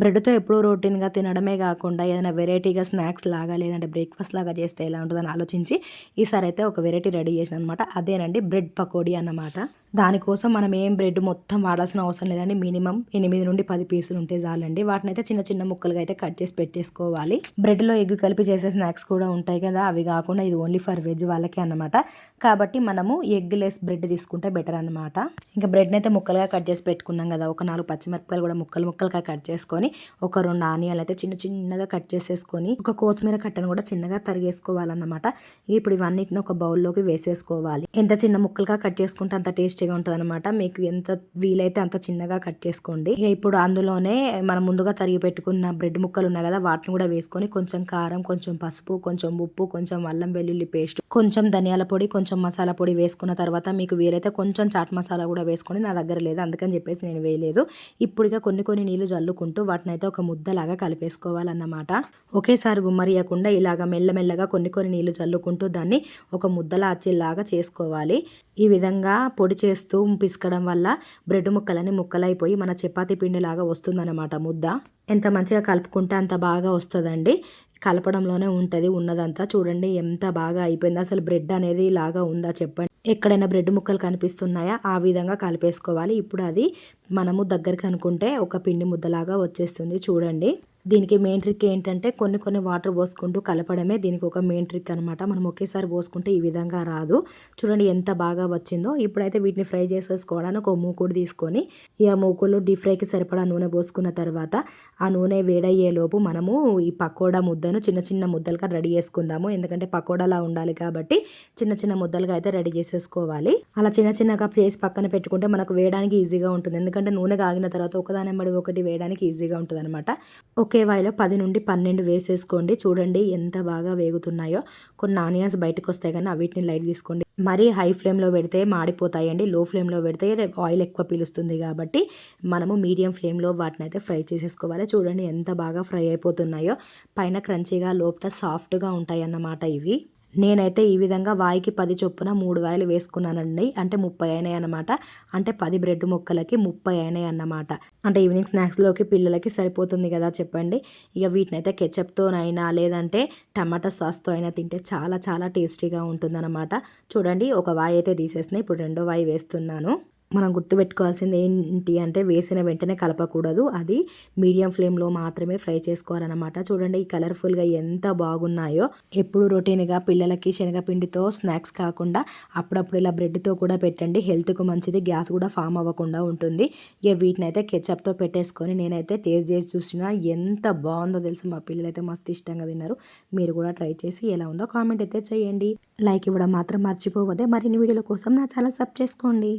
బ్రెడ్తో ఎప్పుడూ రొటీన్గా తినడమే కాకుండా ఏదైనా వెరైటీగా స్నాక్స్ లాగా లేదంటే బ్రేక్ఫాస్ట్ లాగా చేస్తే ఎలా ఉంటుందని ఆలోచించి ఈసారి అయితే ఒక వెరైటీ రెడీ చేసిన అనమాట అదేనండి బ్రెడ్ పకోడీ అన్నమాట. దానికోసం మనం ఏం బ్రెడ్ మొత్తం వాడాల్సిన అవసరం లేదండి. మినిమం ఎనిమిది నుండి పది పీసులు ఉంటే చాలండి. వాటిని అయితే చిన్న చిన్న ముక్కలుగా అయితే కట్ చేసి పెట్టేసుకోవాలి. బ్రెడ్లో ఎగ్ కలిపి చేసే స్నాక్స్ కూడా ఉంటాయి కదా. అవి కాకుండా ఇది ఓన్లీ ఫర్ వెజ్ వాళ్ళకే అన్నమాట. కాబట్టి మనము ఎగ్ లెస్ బ్రెడ్ తీసుకుంటే బెటర్ అనమాట ఇంకా బ్రెడ్ని అయితే ముక్కలుగా కట్ చేసి పెట్టుకున్నాం కదా. ఒక నాలుగు పచ్చిమిరపకాయలు కూడా ముక్కలు ముక్కలుగా కట్ చేసుకొని ఒక రెండు ఆనియాలు అయితే చిన్న చిన్నగా కట్ చేసేసుకొని ఒక కొత్తిమీర కట్టను కూడా చిన్నగా తరిగేసుకోవాలన్నమాట. ఇప్పుడు ఇవన్నిటిని ఒక బౌల్లోకి వేసేసుకోవాలి. ఎంత చిన్న ముక్కలుగా కట్ చేసుకుంటే అంత టేస్టీగా ఉంటుంది అనమాట మీకు ఎంత వీలైతే అంత చిన్నగా కట్ చేసుకోండి. ఇప్పుడు అందులోనే మనం ముందుగా తరిగి పెట్టుకున్న బ్రెడ్ ముక్కలు ఉన్నాయి కదా వాటిని కూడా వేసుకొని కొంచెం కారం కొంచెం పసుపు కొంచెం ఉప్పు కొంచెం అల్లం వెల్లుల్లి పేస్ట్ కొంచెం ధనియాల పొడి కొంచెం మసాలా పొడి వేసుకున్న తర్వాత మీకు వీలైతే కొంచెం చాట్ మసాలా కూడా వేసుకొని నా దగ్గర లేదు. అందుకని చెప్పేసి నేను వేయలేదు. ఇప్పుడుగా కొన్ని కొన్ని నీళ్ళు జల్లుకుంటూ వాటిని అయితే ఒక ముద్దలాగా కలిపేసుకోవాలన్నమాట. ఒకేసారి గుమ్మరియకుండా ఇలాగ మెల్లమెల్లగా కొన్ని కొన్ని నీళ్ళు చల్లుకుంటూ దాన్ని ఒక ముద్దలా అచ్చేలాగా చేసుకోవాలి. ఈ విధంగా పొడి చేస్తూ పిసకడం వల్ల బ్రెడ్ ముక్కలని ముక్కలైపోయి మన చపాతీ పిండిలాగా వస్తుందన్నమాట ముద్ద. ఎంత మంచిగా కలుపుకుంటే అంత బాగా వస్తుందండి. కలపడంలోనే ఉంటుంది. ఉన్నదంతా చూడండి ఎంత బాగా అయిపోయింది. అసలు బ్రెడ్ అనేది ఇలాగా ఉందా చెప్పండి. ఎక్కడైనా బ్రెడ్ ముక్కలు కనిపిస్తున్నాయా? ఆ విధంగా కలిపేసుకోవాలి. ఇప్పుడు అది మనము దగ్గరికి అనుకుంటే ఒక పిండి ముద్దలాగా వచ్చేస్తుంది. చూడండి. దీనికి మెయిన్ ట్రిక్ ఏంటంటే కొన్ని కొన్ని వాటర్ పోసుకుంటూ కలపడమే. దీనికి ఒక మెయిన్ ట్రిక్ అనమాట మనం ఒకేసారి పోసుకుంటే ఈ విధంగా రాదు. చూడండి ఎంత బాగా వచ్చిందో. ఇప్పుడైతే వీటిని ఫ్రై చేసేసుకోవడానికి ఒక మూకుడు తీసుకొని ఈ మూకులు డీప్ ఫ్రైకి సరిపడా నూనె పోసుకున్న తర్వాత ఆ నూనె వేడయ్యేలోపు మనము ఈ పకోడా ముద్దను చిన్న చిన్న ముద్దలుగా రెడీ చేసుకుందాము. ఎందుకంటే పకోడాలా ఉండాలి కాబట్టి చిన్న చిన్న ముద్దలుగా అయితే రెడీ చేసేసుకోవాలి అలా చిన్న చిన్నగా చేసి పక్కన పెట్టుకుంటే మనకు వేయడానికి ఈజీగా ఉంటుంది. ఎందుకంటే నూనె కాగిన తర్వాత ఒకదాని మడి ఒకటి వేయడానికి ఈజీగా ఉంటుంది అనమాట ఒకే వాయిలో పది నుండి పన్నెండు వేసేసుకోండి. చూడండి ఎంత బాగా వేగుతున్నాయో. కొన్ని ఆనియన్స్ బయటకు వస్తాయి కానీ వీటిని లైట్ తీసుకోండి. మరీ హై ఫ్లేమ్లో పెడితే మాడిపోతాయండి. లో ఫ్లేమ్లో పెడితే ఆయిల్ ఎక్కువ పీలుస్తుంది కాబట్టి మనము మీడియం ఫ్లేమ్లో వాటిని అయితే ఫ్రై చేసేసుకోవాలి. చూడండి ఎంత బాగా ఫ్రై అయిపోతున్నాయో. పైన క్రంచీగా లోపల సాఫ్ట్గా ఉంటాయి అన్నమాట ఇవి. నేనైతే ఈ విధంగా వాయికి పది చొప్పున మూడు వాయిలు వేసుకున్నానండి. అంటే ముప్పై అయినాయి అనమాట అంటే పది బ్రెడ్ ముక్కలకి ముప్పై అయినాయి అన్నమాట. అంటే ఈవినింగ్ స్నాక్స్లోకి పిల్లలకి సరిపోతుంది కదా చెప్పండి. ఇక వీటిని అయితే కెచప్తోనైనా లేదంటే టమాటా సాస్తో అయినా తింటే చాలా చాలా టేస్టీగా ఉంటుందన్నమాట. చూడండి ఒక వాయి అయితే తీసేసిన ఇప్పుడు రెండో వాయి వేస్తున్నాను. మనం గుర్తుపెట్టుకోవాల్సింది ఏంటి అంటే వేసిన వెంటనే కలపకూడదు. అది మీడియం ఫ్లేమ్లో మాత్రమే ఫ్రై చేసుకోవాలన్నమాట. చూడండి ఈ కలర్ఫుల్గా ఎంత బాగున్నాయో. ఎప్పుడు రొటీన్గా పిల్లలకి శనగపిండితో స్నాక్స్ కాకుండా అప్పుడప్పుడు ఇలా బ్రెడ్తో కూడా పెట్టండి. హెల్త్కు మంచిది. గ్యాస్ కూడా ఫామ్ అవ్వకుండా ఉంటుంది. ఇక వీటిని అయితే కెచప్తో పెట్టేసుకొని నేనైతే టేస్ట్ చేసి చూసినా ఎంత బాగుందో తెలుసు? మా పిల్లలు అయితే మస్తు ఇష్టంగా తిన్నారు. మీరు కూడా ట్రై చేసి ఎలా ఉందో కామెంట్ అయితే చేయండి. లైక్ ఇవ్వడం మాత్రం మర్చిపోవద్దే. మరిన్ని వీడియోల కోసం నా ఛానల్ సబ్ చేసుకోండి.